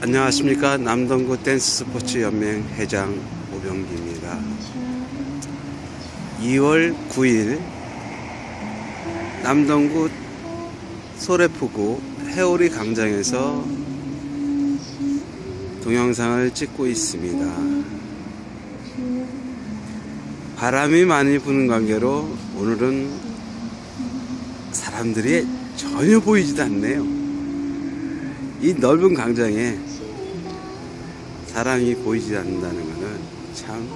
안녕하십니까 남동구 댄스 스포츠 연맹 회장 오병기입니다. 2월 9일 남동구 소래포구 해오리 광장에서 동영상을 찍고 있습니다. 바람이 많이 부는 관계로 오늘은 사람들이 전혀 보이지도 않네요. 이 넓은 광장에 사람이 보이지 않는다는 것은 참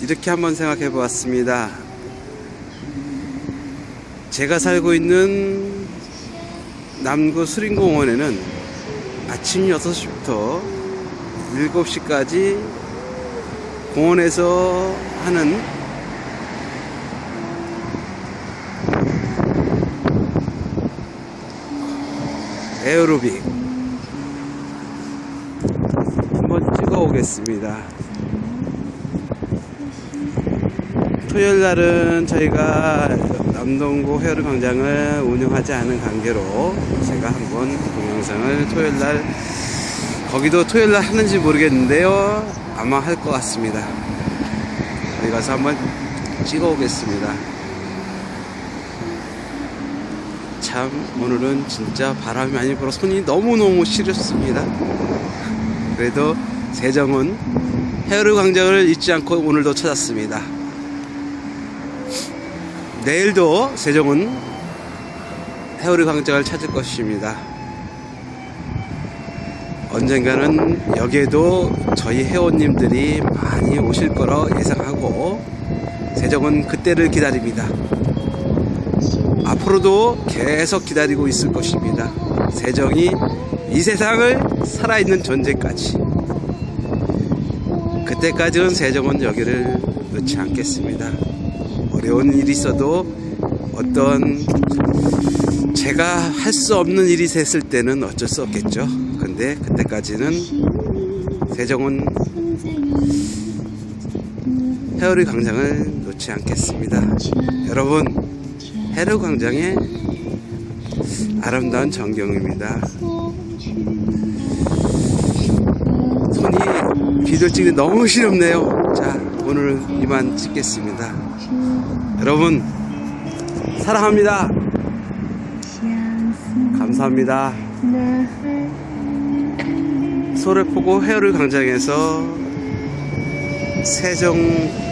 이렇게 한번 생각해 보았습니다. 제가 살고 있는 남구 수림공원에는 아침 6시부터 7시까지 공원에서 하는 에어로빅 한번 찍어 오겠습니다. 토요일 날은 저희가 남동구 회오리 광장을 운영하지 않은 관계로 제가 한번 동영상을 토요일 날 거기도 토요일 날 하는지 모르겠는데요. 아마 할 것 같습니다. 어디 가서 한번 찍어 오겠습니다. 참 오늘은 진짜 바람이 많이 불어 손이 너무너무 시렸습니다. 그래도 세정은 헤어르 광장을 잊지 않고 오늘도 찾았습니다. 내일도 세정은 헤어르 광장을 찾을 것입니다. 언젠가는 여기에도 저희 회원님들이 많이 오실 거라 예상하고 세정은 그때를 기다립니다. 앞으로도 계속 기다리고 있을 것입니다. 세정이 이 세상을 살아있는 존재까지. 그때까지는 세정은 여기를 놓지 않겠습니다. 어려운 일이 있어도 어떤 제가 할 수 없는 일이 있을 때는 어쩔 수 없겠죠. 근데 그때까지는 세정은 헤어리 광장을 놓지 않겠습니다. 여러분, 헤르 광장의 아름다운 전경입니다. 손이 비들 찍기 너무 시렵네요. 자, 오늘 이만 찍겠습니다. 여러분, 사랑합니다. 감사합니다. 소래포구 헤어리 광장에서 세정이었습니다.